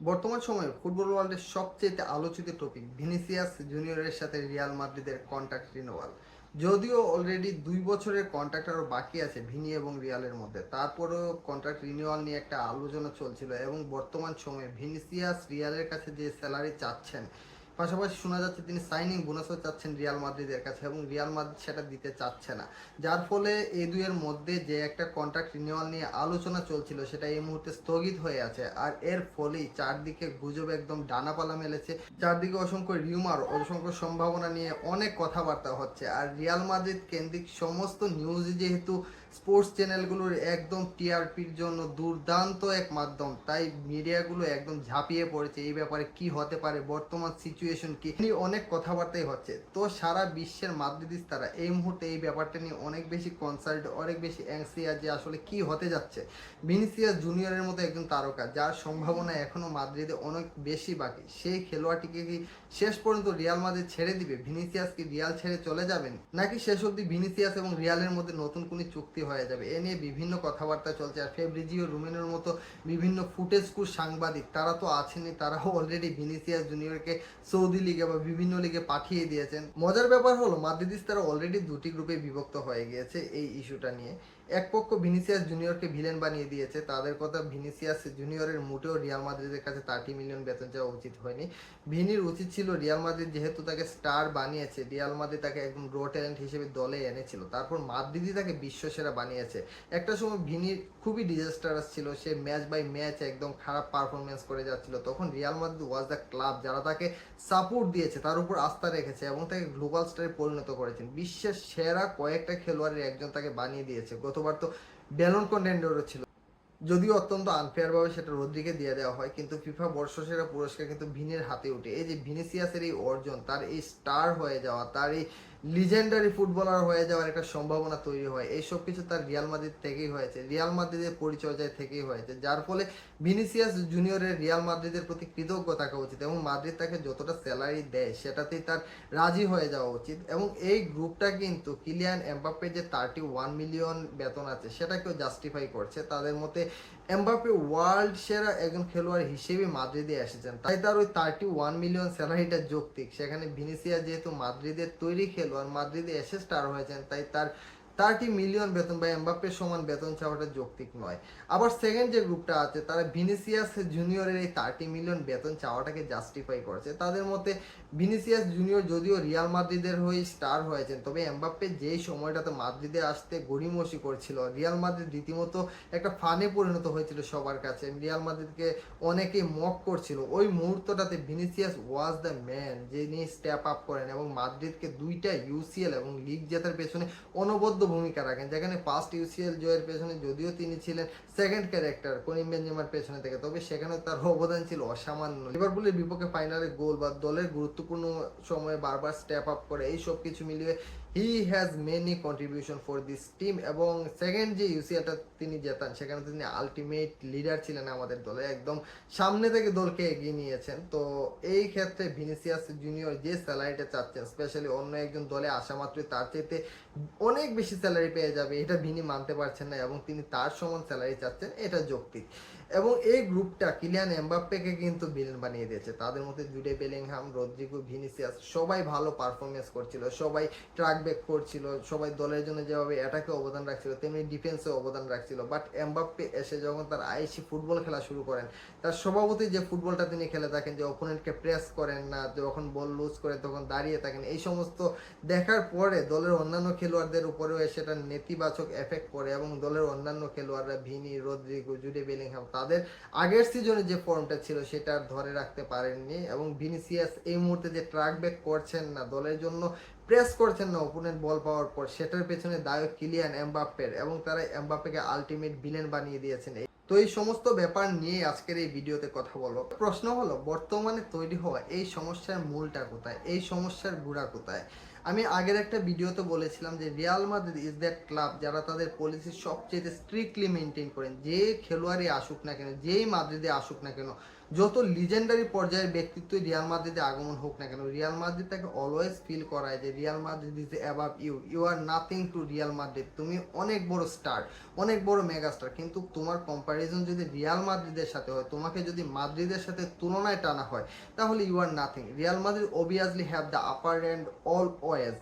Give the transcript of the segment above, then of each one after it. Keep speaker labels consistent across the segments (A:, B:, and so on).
A: বর্তমান সময়ে ফুটবল ওয়ার্ল্ডের সবচেয়ে আলোচিত টপিক ভিনিসিয়াস জুনিয়রের সাথে রিয়াল মাদ্রিদের কন্ট্রাক্ট রিনোয়াল যদিও অলরেডি দুই বছরের কন্ট্রাক্ট আরও বাকি আছে ভিনি এবং রিয়ালের মধ্যে। তারপরেও কন্ট্রাক্ট রিনিউয়াল নিয়ে একটা আলোচনা চলছিল এবং বর্তমান সময়ে ভিনিসিয়াস রিয়ালের কাছে যে স্যালারি চাচ্ছেন পাশাপাশি শোনা যাচ্ছে তিনি সাইনিং বোনাসও চাচ্ছেন রিয়াল মাদ্রিদের কাছে এবং রিয়াল মাদ্রিদ সেটা দিতে চাচ্ছে না। যার ফলে এই দুইয়ের মধ্যে যে একটা কন্ট্রাক্ট রিনিউয়াল নিয়ে আলোচনা চলছিল, সেটা এই মুহূর্তে স্থগিত হয়ে আছে। আর এর ফলেই চারদিকে গুজব একদম ডানাপালা মেলেছে। চারদিকে অসংখ্য রিউমার অসংখ্য সম্ভাবনা নিয়ে অনেক কথাবার্তা হচ্ছে। আর রিয়াল মাদ্রিদ কেন্দ্রিক সমস্ত নিউজ যেহেতু স্পোর্টস চ্যানেলগুলোর একদম টিআরপির জন্য দুর্দান্ত এক মাধ্যম। তাই মিডিয়াগুলো একদম ঝাঁপিয়ে পড়েছে এই ব্যাপারে কি হতে পারে, বর্তমান সিচুয়েশন কি নিয়ে অনেক কথাবার্তাই হচ্ছে। তো সারা বিশ্বের মাদ্রিদিস তারা এই মুহূর্তে এই ব্যাপারটা নিয়ে অনেক বেশি কনসাল্ট অনেক বেশি অ্যাংসিয়াস যে আসলে কি হতে যাচ্ছে। ভিনিসিয়াস জুনিয়রের মতো একজন তারকা, যার সম্ভাবনা এখনও মাদ্রিদে অনেক বেশি বাকি। সেই খেলোয়াড়টিকে কি শেষ পর্যন্ত রিয়াল মাদ্রিদ ছেড়ে দিবে? ভিনিসিয়াস কি রিয়াল ছেড়ে চলে যাবেন? নাকি শেষ অবধি ভিনিসিয়াস এবং রিয়ালের মধ্যে নতুন কোনো চুক্তি হয়ে যাবে। এ নিয়ে বিভিন্ন কথাবার্তা চলছে। আর ফেব্রিজিও রুমেনের মতো বিভিন্ন ফুটেজ কুর সাংবাদিক, তারা তো আছেনই, তারাও অলরেডি ভিনিসিয়াস জুনিয়রকে সৌদি লিগে বা বিভিন্ন লিগে পাঠিয়ে দিয়েছেন। মজার ব্যাপার হলো মাদ্রিদিস তারা অলরেডি দুটি গ্রুপে বিভক্ত হয়ে গিয়েছে এই ইস্যুটা নিয়ে। এক পক্ষ ভিনিসিয়াস জুনিয়রকে ভিলেন বানিয়ে দিয়েছে। তাদের কথা ভিনিসিয়াস জুনিয়রের মোটেও রিয়াল মাদ্রিদের কাছে থার্টি মিলিয়ন বেতন চাওয়া উচিত হয়নি। ভিনির উচিত ছিল রিয়াল মাদ্রিদ যেহেতু তাকে স্টার বানিয়েছে, রিয়াল মাদ্রিদ তাকে একদম গ্রো ট্যালেন্ট হিসেবে দলে এনেছিল। তারপর মাদ্রিদই তাকে বিশ্বসেরা বানিয়েছে। একটা সময় ভিনির খুবই ডিজাস্টারাস ছিল সে ম্যাচ বাই ম্যাচ একদম খারাপ পারফরমেন্স করে যাচ্ছিল। তখন Real Madrid was the club যারা তাকে সাপোর্ট দিয়েছে, তার উপর আস্থা রেখেছে এবং তাকে গ্লোবাল স্টারে পরিণত করেছেন। বিশ্বের সেরা কয়েকটা খেলোয়াড়ের একজন তাকে বানিয়ে দিয়েছে। গতবার তো ব্যালন কন্টেন্ডারও ছিল। যদিও অত্যন্ত আনফেয়ার ভাবে সেটা রদ্রিকে দিয়ে দেওয়া হয়, কিন্তু ফিফা বর্ষসেরা পুরস্কার কিন্তু ভিনের হাতে উঠে এই যে ভিনিসিয়াসের এই অর্জন, তার এই স্টার হয়ে যাওয়া, তার এই লিজেন্ডারি ফুটবলার হয়ে যাওয়ার একটা সম্ভাবনা তৈরি হয়। এই সব কিছু তার রিয়াল মাদ্রিদ থেকেই হয়েছে। রিয়াল মাদ্রিদের পরিচর্যায় থেকেই হয়েছে, যার ফলে ভিনিসিয়াস জুনিয়রের রিয়াল মাদ্রিদের প্রতি কৃতজ্ঞ থাকা উচিত এবং মাদ্রিদ তাকে যতটা স্যালারি দেয়, সেটাতেই তার রাজি হয়ে যাওয়া উচিত এবং এই গ্রুপটা কিন্তু কিলিয়ান এমবাপ্পে যে থার্টি ওয়ান মিলিয়ন বেতন আছে, সেটাকেও জাস্টিফাই করছে। তাদের মতে এমবাপ্পে ওয়ার্ল্ড সেরা একজন খেলোয়াড় হিসেবে মাদ্রিদে এসেছেন। তাই তার ওই থার্টি ওয়ান মিলিয়ন স্যালারিটা যৌক্তিক। সেখানে ভিনিসিয়া যেহেতু মাদ্রিদের তৈরি খেলোয়াড় মাদ্রিদে স্টার হয়েছেন। তাই তার থার্টি মিলিয়ন বেতন বা এমবাপ্পের সমান বেতন চাওয়াটা যৌক্তিক নয়। আবার সেকেন্ড যে গ্রুপটা আছে, তারা ভিনিসিয়াস জুনিয়রের এই থার্টি মিলিয়ন বেতন চাওয়াটাকে জাস্টিফাই করেছে। তাদের মতে, ভিনিসিয়াস জুনিয়র যদিও রিয়াল মাদ্রিদের হয়ে স্টার হয়েছেন, তবে এমবাপ্পে যেই সময়টাতে মাদ্রিদে আসতে গড়িমসি করছিল, রিয়াল মাদ্রিদ রীতিমতো একটা ফানে পরিণত হয়েছিল সবার কাছে। রিয়াল মাদ্রিদকে অনেকেই মক করছিল। ওই মুহূর্তটাতে ভিনিসিয়াস ওয়াজ দ্য ম্যান যিনি স্টেপ আপ করেন এবং মাদ্রিদকে দুইটা ইউসিএল এবং লিগ জেতার পেছনে অনবদ্য ভূমিকা রাখেন। যেখানে ফার্স্ট ইউসিএল জয়ের পেছনে যদিও তিনি ছিলেন সেকেন্ড ক্যারেক্টার করিম বেঞ্জামার পেছনে থেকে, তবে সেখানে তার অবদান ছিল অসামান্য। লিভারপুলের বিপক্ষে ফাইনালে গোল বা দলের গুরুত্বপূর্ণ সময়ে বারবার স্টেপ আপ করে, এই সব কিছু মিলিয়ে he has many contribution for this team এবং সেকেন্ড যে ইউসিএলটা তিনি জেতান, সেখানে তিনি আলটিমেট লিডার ছিলেন আমাদের দলে, একদম সামনে থেকে দলকে এগিয়ে নিয়েছেন। তো এই ক্ষেত্রে ভিনিসিয়াস জুনিয়র যে স্যালারিটা চাচ্ছেন স্পেশালি অন্য একজন দলে আসা মাত্রই তার চাইতে অনেক বেশি স্যালারি পেয়ে যাবে, এটা ভিনি মানতে পারছেন না এবং তিনি তার সমান স্যালারি চাচ্ছেন, এটা যৌক্তিক। এবং এই গ্রুপটা কিলিয়ান এমবাপ্পেকে কিন্তু ভিলেন বানিয়ে দিয়েছে। তাদের মধ্যে জুডে বেলিংহাম, রদ্রিগো, ভিনিসিয়াস সবাই ভালো পারফরমেন্স করছিল, সবাই ট্রাক ব্যাক করছিল, সবাই দলের জন্য যেভাবে অ্যাটাকে অবদান রাখছিল, তেমনি ডিফেন্সে অবদান রাখছিল। বাট এমবাপ্পে এসে যখন তার আইসি ফুটবল খেলা শুরু করেন, তার স্বভাবতই যে ফুটবলটা তিনি খেলে থাকেন, যে অপোনেন্টকে প্রেস করেন না যখন বল লুজ করে তখন দাঁড়িয়ে থাকেন, এই সমস্ত দেখার পরে দলের অন্যান্য খেলোয়াড়দের উপরেও সেটা নেতিবাচক এফেক্ট পড়ে এবং দলের অন্যান্য খেলোয়াড়রা ভিনি, রদ্রিগো, জুডে বেলিংহাম তাদের আগের সিজনে যে ফর্মটা ছিল সেটা ধরে রাখতে পারেননি এবং ভিনিসিয়াস এই মুহূর্তে যে ট্রাক ব্যাক করছেন না, দলের জন্য প্রেস করছেন না ওপোনেন্ট বল পাওয়ার পর, সেটার পেছনে দায়ক কিলিয়ান এমবাপ্পের এবং তারা এমবাপ্পেকে আলটিমেট ভিলেন বানিয়ে দিয়েছেন। তো এই সমস্ত ব্যাপার নিয়ে আজকের এই ভিডিওতে কথা বলব। প্রশ্ন হলো, বর্তমানে তৈরি হওয়া এই সমস্যার মূলটা কোথায়? এই সমস্যার গুড়া কোথায়? আমি আগের একটা ভিডিওতে বলেছিলাম যে Real Madrid is that club যারা তাদের পলিসি সবচেয়ে স্ট্রিক্টলি মেনটেন করেন। যে খেলোয়াড়ই আসুক না কেন, যেই মাদ্রিদে আসুক না কেন যত লিজেন্ডারি পর্যায়ের ব্যক্তিত্ব রিয়াল মাদ্রিদে আগমন হোক না কেন রিয়াল মাদ্রিদ তাকে অলওয়েজ ফিল করায় যে Real Madrid is above you you are nothing to Real Madrid তুমি অনেক বড় স্টার অনেক বড় মেগাস্টার কিন্তু তোমার কম্প্যারিজন যদি রিয়াল মাদ্রিদের সাথে হয়, তোমাকে যদি মাদ্রিদের সাথে তুলনায় টানা হয়, তাহলে you are nothing Real Madrid obviously have the upper and always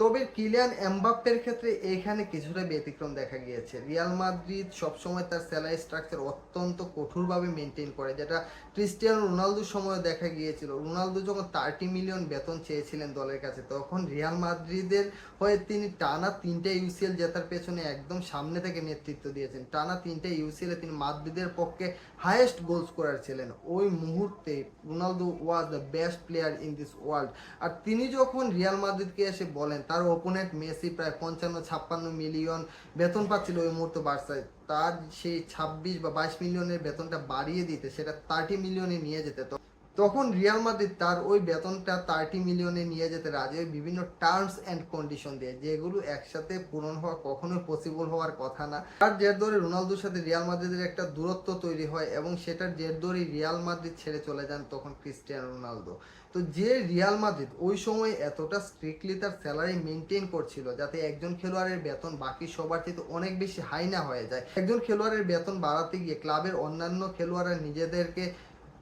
A: তবে কিলিয়ান এমবাপ্পের ক্ষেত্রে এইখানে কিছুটা ব্যতিক্রম দেখা গিয়েছে। রিয়াল মাদ্রিদ সবসময় তার স্যালারি স্ট্রাকচার অত্যন্ত কঠোরভাবে মেনটেন করে, যেটা ক্রিস্টিয়ানো রোনালদোর সময় দেখা গিয়েছিল। রোনালদো যখন থার্টি মিলিয়ন বেতন চেয়েছিলেন দলের কাছে, তখন রিয়াল মাদ্রিদের হয়ে তিনি টানা তিনটে ইউসিএল জেতার পেছনে একদম সামনে থেকে নেতৃত্ব দিয়েছেন। টানা তিনটে ইউসিএল তিনি মাদ্রিদের পক্ষে হায়েস্ট গোল স্কোরার ছিলেন। ওই মুহূর্তে Ronaldo was the best player in this world আর তিনি যখন রিয়াল মাদ্রিদকে এসে বলেন তার ওপোনেন্ট মেসি প্রায় পঞ্চান্ন, ছাপ্পান্ন মিলিয়ন বেতন পাচ্ছিল ওই মুহূর্তে বার্সায়। তার সেই ছাব্বিশ বা বাইশ মিলিয়নের বেতনটা বাড়িয়ে দিতে সেটা থার্টি মিলিয়নে নিয়ে যেতে। তো তখন রিয়াল মাদ্রিদ তার ওই বেতনটা থার্টি মিলিয়নে নিয়ে যেতে রাজি বিভিন্ন টার্মস অ্যান্ড কন্ডিশন দিয়ে, যেগুলো একসাথে পূরণ হওয়া কখনোই পসিবল হওয়ার কথা না। তার জের ধরে রোনালদোর সাথে রিয়াল মাদ্রিদের একটা দূরত্ব তৈরি হয় এবং সেটার জের ধরেই রিয়াল মাদ্রিদ ছেড়ে চলে যান তখন ক্রিস্টিয়ানো রোনালদো। তো যে রিয়াল মাদ্রিদ ওই সময় এতটা স্ট্রিক্টলি তার স্যালারি মেনটেন করছিল যাতে একজন খেলোয়াড়ের বেতন বাকি সবার থেকে অনেক বেশি হাই না হয়ে যায়। একজন খেলোয়াড়ের বেতন বাড়াতে গিয়ে ক্লাবের অন্যান্য খেলোয়াড়রা নিজেদেরকে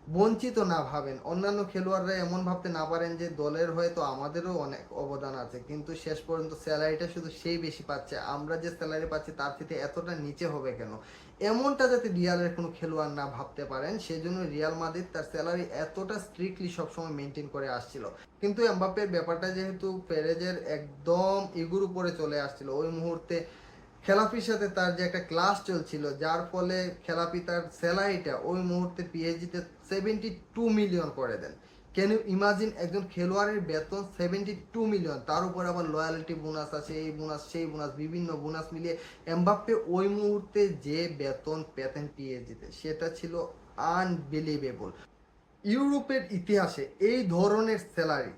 A: বঞ্চিত না ভাবেন। অন্যান্য খেলোয়াড়রা এমন ভাবতে না পারেন যে দলের হয়তো আমাদেরও অনেক অবদান আছে, কিন্তু শেষ পর্যন্ত স্যালারিটা শুধু সেই বেশি পাচ্ছে। আমরা যে স্যালারি পাচ্ছি তার থেকে এতটা নিচে হবে কেন? এমনটা যাতে রিয়ালের কোনো খেলোয়াড় না ভাবতে পারেন, সেজন্য রিয়াল মাদ্রিদ তার স্যালারি এতটা স্ট্রিক্টলি সবসময় মেনটেন করে আসছিল। কিন্তু এমবাপ্পের ব্যাপারটা যেহেতু পেরেজের একদম ইগুর উপরে চলে আসছিল। ওই মুহূর্তে খেলাপির সাথে তার যে একটা ক্লাস চলছিল, যার ফলে খেলাপি তার স্যালারিটা ওই মুহূর্তে পিএইচডিতে সেভেন্টি টু মিলিয়ন করে দেন। ক্যান ইউ ইমাজিন একজন খেলোয়াড়ের বেতন সেভেন্টি টু মিলিয়ন তার উপর আবার লয়ালিটি বোনাস আছে, এই বোনাস সেই বোনাস বিভিন্ন বোনাস মিলিয়ে এমবাপ্পে ওই মুহূর্তে যে বেতন পেতেন পিএইচডিতে সেটা ছিল আনবিলিভেবল ইউরোপের ইতিহাসে এই ধরনের স্যালারি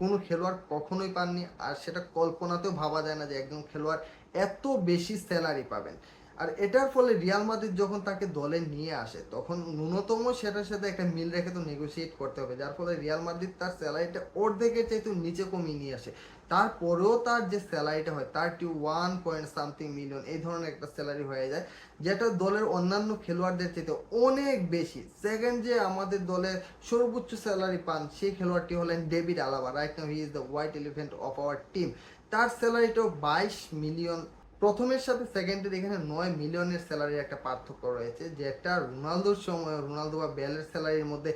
A: কোনো খেলোয়াড় কখনোই পাননি, আর সেটা কল্পনাতেও ভাবা যায় না যে একজন খেলোয়াড় এত বেশি স্যালারি পাবেন। আর এটার ফলে রিয়াল মাদ্রিদ যখন তাকে দলে নিয়ে আসে, তখন ন্যূনতম সেটার সাথে একটা মিল রেখে তো নেগোসিয়েট করতে হবে। যার ফলে রিয়াল মাদ্রিদ তার স্যালারিটা অর্ধেকের চাইতে নিচে কমিয়ে নিয়ে আসে। তারপরেও তার যে স্যালারিটা হয় thirty one point something million এই ধরনের একটা স্যালারি হয়ে যায়, যেটা দলের অন্যান্য খেলোয়াড়দের চাইতে অনেক বেশি। সেকেন্ড যে আমাদের দলের সর্বোচ্চ স্যালারি পান, সেই খেলোয়াড়টি হলেন David Alaba right now he is the white elephant of our team তার স্যালারিটাও বাইশ মিলিয়ন। প্রথমের সাথে সেকেন্ডের এখানে নয় মিলিয়নের স্যালারির একটা পার্থক্য রয়েছে, যেটা রোনালদোর সময়, রোনালদো বা বেলের স্যালারির মধ্যে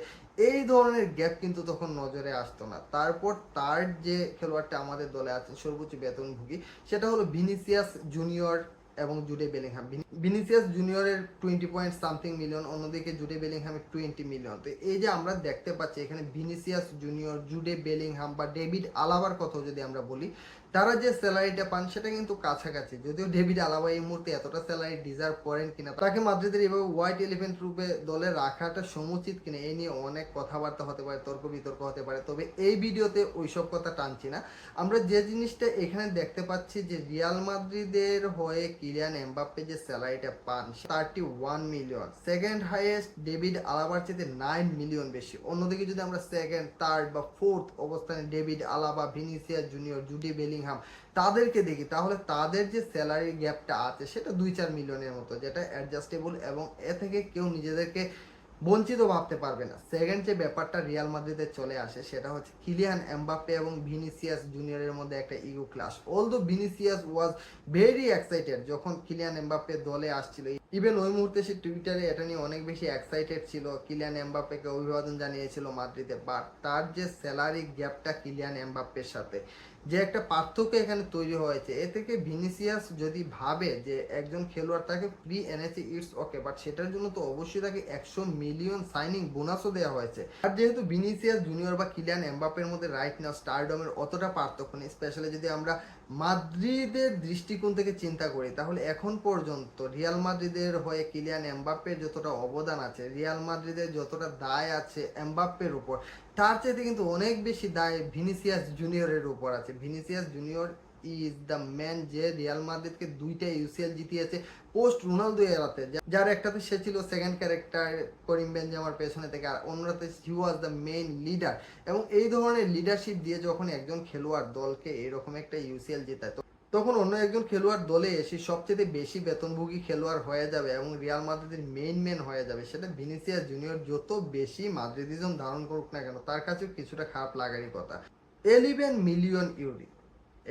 A: এই ধরনের গ্যাপ কিন্তু তখন নজরে আসতো না। তারপর তার যে খেলোয়াড়টা আমাদের দলে আছে, সর্বোচ্চ বেতনভোগী সেটা হলো ভিনিসিয়াস জুনিয়র এবং জুডে বেলিংহাম। ভিনিসিয়াস জুনিয়রের টোয়েন্টি পয়েন্ট সামথিং মিলিয়ন অন্যদিকে জুডে বেলিংহামের টোয়েন্টি মিলিয়ন তো এই যে আমরা দেখতে পাচ্ছি, এখানে ভিনিসিয়াস জুনিয়র, জুডে বেলিংহাম বা ডেভিড আলাবার কথা যদি আমরা বলি তারা যে স্যালারিটা পান সেটা কিন্তু কাছাকাছি। যদিও ডেভিড আলাবা এই মুহূর্তে এতটা স্যালারি ডিজার্ভ করেন কিনা, তাকে মাদ্রিদের এভাবে হোয়াইট এলিফেন্ট রূপে দলে রাখাটা সমুচিত কিনা এই নিয়ে অনেক কথাবার্তা হতে পারে, তর্ক বিতর্ক হতে পারে। তবে এই ভিডিওতে ওইসব কথা টানছি না। আমরা যে জিনিসটা এখানে দেখতে পাচ্ছি যে রিয়াল মাদ্রিদের হয়ে কিলিয়ান এমবাপ্পে যে স্যালারিটা পান thirty one million second highest David আলাবার চেয়ে নাইন মিলিয়ন বেশি। অন্যদিকে যদি আমরা সেকেন্ড থার্ড বা ফোর্থ অবস্থানে David Alaba, Vinicius Junior, Jude Bellingham তাদেরকে দেখি, তাহলে তাদের যে স্যালারি গ্যাপটা আছে, সেটা দুই চার মিলিয়নের মতো, যেটা অ্যাডজাস্টেবল এবং এ থেকে কেউ নিজেদেরকে বঞ্চিত ভাবতে পারবে না। সেকেন্ড যে ব্যাপারটা রিয়াল মাদ্রিদে চলে আসে, সেটা হচ্ছে কিলিয়ান এমবাপ্পে এবং ভিনিসিয়াস জুনিয়রের মধ্যে একটা ego clash although Vinicius was very excited যখন কিলিয়ান এমবাপ্পে দলে আসছিল ইভেন ওই মুহূর্তে সে টুইটারে এটা নিয়ে অনেক বেশি এক্সাইটেড ছিল কিলিয়ান এমবাপ্পেকে অভিবাদন জানিয়েছিল মাদ্রিদে বাট তার যে স্যালারি গ্যাপটা কিলিয়ান এমবাপ্পের সাথে যে একটা পার্থক্য এখানে তৈরি হয়েছে। এ থেকে ভিনিসিয়াস যদি ভাবে যে একজন খেলোয়াড় তাকে ফ্রি এনেছে ইটস ওকে বাট সেটার জন্য তো অবশ্যই তাকে একশো মিলিয়ন সাইনিং বোনাসও দেওয়া হয়েছে। আর যেহেতু ভিনিসিয়াস জুনিয়র বা কিলিয়ান এমবাপের মধ্যে রাইট নাও স্টারডমের অতটা পার্থক্য নেই স্পেশালি যদি আমরা মাদ্রিদের দৃষ্টিকোণ থেকে চিন্তা করি, তাহলে এখন পর্যন্ত রিয়াল মাদ্রিদের হয়ে কিলিয়ান এমবাপ্পের যতটা অবদান আছে, রিয়াল মাদ্রিদের যতটা দায় আছে এমবাপ্পের উপর, তার চাইতে কিন্তু অনেক বেশি দায় ভিনিসিয়াস জুনিয়রের উপর আছে। Vinicius junior is the man যে রিয়াল মাদ্রিদকে দুইটা ইউসিএল জিতিয়েছে পোস্ট রোনালদো এরাতে। যার একটাতে সে ছিল সেকেন্ড ক্যারেক্টার করিম বেনজামার পেছনে থেকে, আর অন্যটাতে he was the main leader এবং এই ধরনের লিডারশিপ দিয়ে যখন একজন খেলোয়াড় দলকে এরকম একটা ইউসিএল জেতায় তখন অন্য একজন খেলোয়াড় দলে এসে সবচেয়ে বেশি বেতনভোগী খেলোয়াড় হয়ে যাবে এবং রিয়াল মাদ্রিদের মেইন ম্যান হয়ে যাবে সেটা ভিনিসিয়াস জুনিয়র যত বেশি মাদ্রিদিজম ধারণ করুক না কেন, তার কাছেও কিছুটা খারাপ লাগারই কথা। এলিভেন মিলিয়ন ইউরি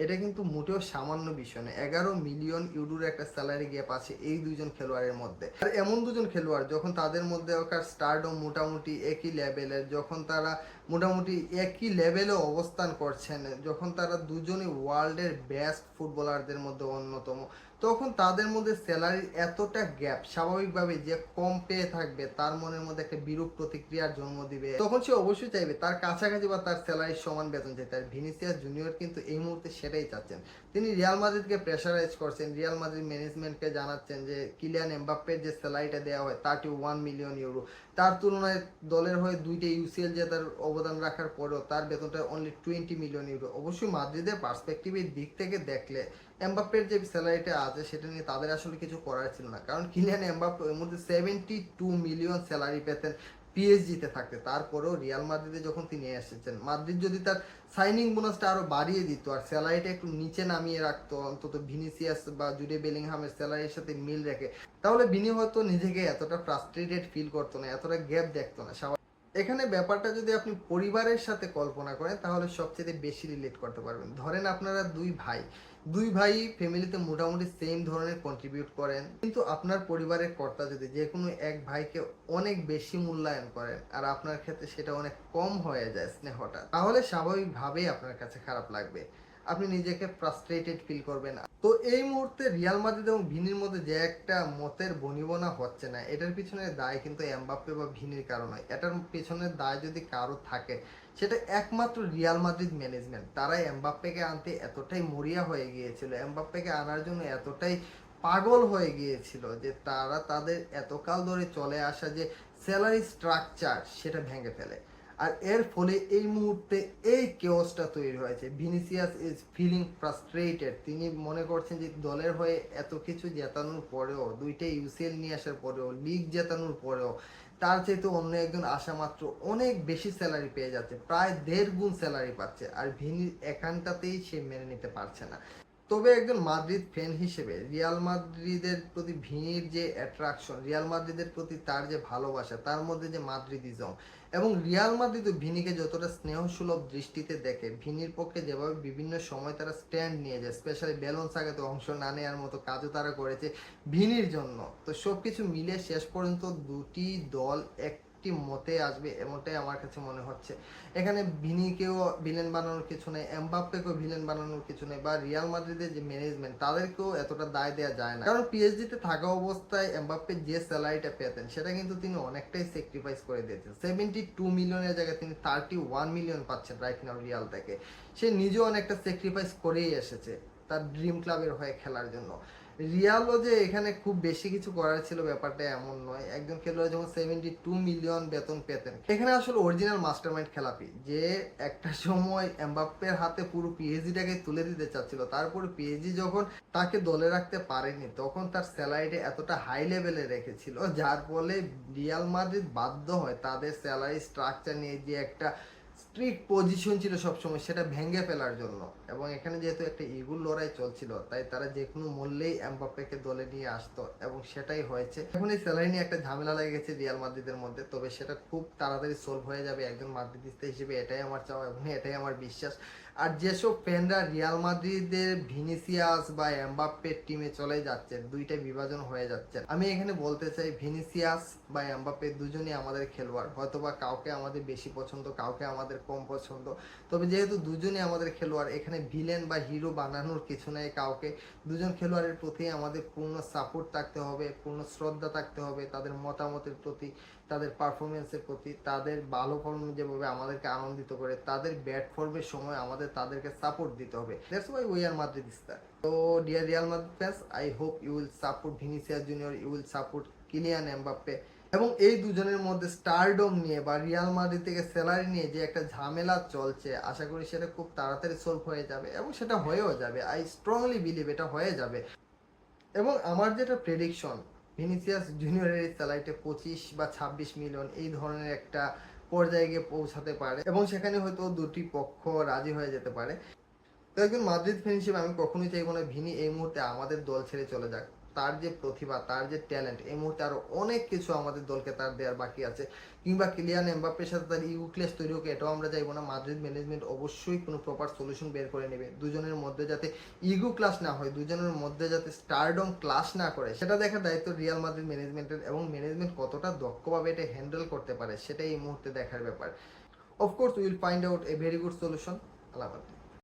A: এটা কিন্তু মোটেও সামান্য বিষয় না এগারো মিলিয়ন ইউরোর একটা স্যালারি গ্যাপ আছে এই দুজন খেলোয়াড়ের মধ্যে। আর এমন দুজন খেলোয়াড় যখন তাদের মধ্যে স্টারডম মোটামুটি একই লেভেলের যখন তারা মোটামুটি একই লেভেলে অবস্থান করছেন, যখন তারা দুজনই ওয়ার্ল্ডের বেস্ট ফুটবলারদের মধ্যে অন্যতম তখন তাদের মধ্যে স্যালারির এতটা গ্যাপ স্বাভাবিকভাবে যে কম পেয়ে থাকবে, তার মনের মধ্যে একটা বিরূপ প্রতিক্রিয়ার জন্ম দিবে। তখন সে অবশ্যই চাইবে তার কাছাকাছি বা তার স্যালারির সমান বেতন চাইতে তার ভিনিসিয়াস জুনিয়র কিন্তু এই মুহূর্তে সেটাই চাচ্ছেন। তিনি রিয়াল মাদ্রিদকে প্রেশারাইজ করছেন, রিয়াল মাদ্রিদ ম্যানেজমেন্টকে জানাচ্ছেন যে, কিলিয়ান এমবাপ্পের যে স্যালারিটা দেওয়া হয় থার্টি ওয়ান মিলিয়ন ইউরো তার তুলনায় দলের হয়ে দুইটা ইউসিএল যে তার অবদান রাখার পরেও তার বেতনটা অনলি টোয়েন্টি মিলিয়ন ইউরো অবশ্যই মাদ্রিদের পার্সপেক্টিভের দিক থেকে দেখলে এমবাপ্পের যে স্যালারিটা আছে, সেটা নিয়ে তাদের আসলে কিছু করার ছিল না। কারণ কিলিয়ান এমবাপ্পে এর মধ্যে সেভেন্টি টু মিলিয়ন স্যালারি পেতেন পিএসজিতে থাকতে। তারপরেও রিয়াল মাদ্রিদে যখন তিনি এসেছেন, মাদ্রিদ যদি তার সাইনিং বোনাসটা আরও বাড়িয়ে দিত আর স্যালারিটা একটু নিচে নামিয়ে রাখতো, অন্তত ভিনিসিয়াস বা জুডে বেলিংহামের স্যালারির সাথে মিল রেখে, তাহলে বিনি হয়তো নিজেকে এতটা ফ্রাস্ট্রেটেড ফিল করতো না, এতটা গ্যাপ দেখতো না। এখানে ব্যাপারটা যদি আপনি পরিবারের সাথে কল্পনা করেন, তাহলে সবচেয়ে বেশি রিলেট করতে পারবেন। ধরেন আপনারা দুই ভাই দুই ভাই ফ্যামিলিতে মোটামুটি সেম ধরনের কন্ট্রিবিউট করেন। কিন্তু আপনার পরিবারের কর্তা যদি যে কোনো এক ভাইকে অনেক বেশি মূল্যায়ন করেন আর আপনার ক্ষেত্রে সেটা অনেক কম হয়ে যায় স্নেহটা, তাহলে স্বাভাবিকভাবেই আপনার কাছে খারাপ লাগবে। আপনি নিজেকে ফ্রাস্ট্রেটেড ফিল করবেন তো এই মুহূর্তে রিয়াল মাদ্রিদ এবং ভিনির মধ্যে যে একটা মতের বনিবনা হচ্ছে না, এটার পিছনে দায় কিন্তু এমবাপ্পে বা ভিনির কারণে এটার পিছনে দায় যদি কারও থাকে, সেটা একমাত্র রিয়াল মাদ্রিদ ম্যানেজমেন্ট তারা এমবাপ্পেকে আনতে এতটাই মরিয়া হয়ে গিয়েছিল, এমবাপ্পেকে আনার জন্য এতটাই পাগল হয়ে গিয়েছিল যে তারা তাদের এতকাল ধরে চলে আসা যে স্যালারি স্ট্রাকচার সেটা ভেঙে ফেলে। আর এর ফলে এই মুহূর্তে এই কেওসটা তৈরি হয়েছে। ভিনিসিয়াস ইজ ফিলিং ফ্রাস্ট্রেটেড তিনি মনে করছেন যে দলের হয়ে এত কিছু জেতানোর পরেও দুইটা ইউসিএল নিয়ে আসার পরেও লিগ জেতানোর পরেও, তার চাইতে অন্য একজন আসা মাত্র অনেক বেশি স্যালারি পেয়ে যাচ্ছে, প্রায় দেড় গুণ স্যালারি পাচ্ছে। আর ভিনির একানটাতেই সে মেনে নিতে পারছে না। তবে একজন মাদ্রিদ ফ্যান হিসেবে রিয়াল মাদ্রিদের প্রতি ভিনির যে অ্যাট্রাকশন রিয়াল মাদ্রিদের প্রতি তার যে ভালোবাসা, তার মধ্যে যে মাদ্রিদিজম এবং রিয়াল মাদ্রিদ ভিনিকে যতটা স্নেহসুলভ দৃষ্টিতে দেখে, ভিনির পক্ষে যেভাবে বিভিন্ন সময় তারা স্ট্যান্ড নিয়ে যায় স্পেশালি বেলন সাগাতে অংশ না নেওয়ার মতো কাজও তারা করেছে ভিনির জন্য। তো সবকিছু মিলে শেষ পর্যন্ত দুটি দল একটি মতে আসবে এমনটাই আমার কাছে মনে হচ্ছে। এখানে ভিনিকেও ভিলেন বানানোর কিছু নেই, এমবাপ্পেকেও ভিলেন বানানোর কিছু নেই বা রিয়াল মাদ্রিদের যে ম্যানেজমেন্ট তাদেরকেও এতটা দায় দেওয়া যায় না। কারণ পিএসজিতে থাকা অবস্থায় এমবাপ্পে যে স্যালারিটা পেতেন, সেটা কিন্তু তিনি অনেকটাই স্যাক্রিফাইস করে দিয়েছেন। সেভেন্টি টু মিলিয়নের জায়গায় তিনি থার্টি ওয়ান মিলিয়ন পাচ্ছেন রাইট নাও রিয়াল থেকে। সে নিজেও অনেকটা স্যাক্রিফাইস করেই এসেছে তার ড্রিম ক্লাবের হয়ে খেলার জন্য। রিয়ালও যে এখানে খুব বেশি কিছু করার ছিল ব্যাপারটা এমন নয়। একজন খেলোয়াড় যখন সেভেন্টি টু মিলিয়ন বেতন পেতেন, এখানে আসলে অরিজিনাল মাস্টারমাইন্ড খেলাপি, যে একটা সময় এমবাপ্পের হাতে পুরো পিএইচডিটাকে তুলে দিতে চাচ্ছিল, তারপরে পিএইচডি যখন তাকে দলে রাখতে পারেনি, তখন তার স্যালারিটা এতটা হাই লেভেলে রেখেছিল, যার ফলে রিয়াল মাদ্রিদ বাধ্য হয় তাদের স্যালারি স্ট্রাকচার নিয়ে যে একটা স্ট্রিক্ট পজিশন ছিল সবসময়, সেটা ভেঙে ফেলার জন্য। এবং এখানে যেহেতু একটা ইগুল লড়াই চলছিল, তাই তারা যে কোনো মূল্যেই এমবাপ্পেকে দলে নিয়ে আসতো এবং সেটাই হয়েছে। এখন এই স্যালারি নিয়ে একটা ঝামেলা লেগে গেছে রিয়াল মাদ্রিদের মধ্যে, তবে সেটা খুব তাড়াতাড়ি সলভ হয়ে যাবে একজন মাদ্রিদিস্তা হিসেবে, এটাই আমার চাওয়া এবং এটাই আমার বিশ্বাস। আর যেসব ফ্যানরা রিয়াল মাদ্রিদের ভিনিসিয়াস বা এমবাপ্পের টিমে চলে যাচ্ছেন দুইটা বিভাজন হয়ে যাচ্ছে। আমি এখানে বলতে চাই, ভিনিসিয়াস বা এমবাপ্পে দুজনই আমাদের খেলোয়াড়, হয়তোবা কাউকে আমাদের বেশি পছন্দ, কাউকে আমাদের কম পছন্দ। তবে যেহেতু দুজনে আমাদের খেলোয়াড়, এখানে ভিলেন বা হিরো বানানোর কিছু নাই কাউকে। দুজন খেলোয়াড়ের প্রতি আমাদের পূর্ণ সাপোর্ট থাকতে হবে, পূর্ণ শ্রদ্ধা থাকতে হবে, তাদের মতামতের প্রতি, তাদের পারফরমেন্সের প্রতি, তাদের ভালো ফর্ম যেভাবে আমাদেরকে আনন্দিত করে, তাদের ব্যাট ফর্মের সময় আমাদের তাদেরকে সাপোর্ট দিতে হবে। That's why we are Madridista তো dear Real Madrid fans I hope you will support Vinicius Junior you will support Kylian Mbappe এবং এই দুজনের মধ্যে স্টারডম নিয়ে বা রিয়াল মাদ্রিদ থেকে স্যালারি নিয়ে যে একটা ঝামেলা চলছে, আশা করি সেটা খুব তাড়াতাড়ি সলভ হয়ে যাবে এবং সেটা হয়েও যাবে। আই স্ট্রংলি বিলিভ এটা হয়ে যাবে। এবং আমার যেটা প্রেডিকশন ভিনিসিয়াস জুনিয়রের স্যালারিটা পঁচিশ বা ছাব্বিশ মিলিয়ন এই ধরনের একটা পর্যায়ে গিয়ে পৌঁছাতে পারে এবং সেখানে হয়তো দুটি পক্ষ রাজি হয়ে যেতে পারে। তো একজন মাদ্রিদ ফ্যান হিসেবে আমি কখনোই চাইব না ভিনি এই মুহূর্তে আমাদের দল ছেড়ে চলে যাক। তার যে প্রতিভা, তার যে ট্যালেন্ট এই মুহূর্তে আরও অনেক কিছু আমাদের দলকে তার দেওয়ার বাকি আছে। কিংবা কিলিয়ান এমবাপ্পের সাথে তার ইউক্লেস তৈরি হোক এটাও আমরা চাইব না। মাদ্রিদ ম্যানেজমেন্ট অবশ্যই কোনো প্রপার সলিউশন বের করে নেবে। দুজনের মধ্যে যাতে ইগো ক্লাস না হয়, দুজনের মধ্যে যাতে স্টারডম ক্লাস না করে, সেটা দেখার দায়িত্ব রিয়াল মাদ্রিদ ম্যানেজমেন্টের এবং ম্যানেজমেন্ট কতটা দক্ষভাবে এটা হ্যান্ডেল করতে পারে, সেটাই এই মুহূর্তে দেখার ব্যাপার। Of course will find out a very good solution হাফেজ।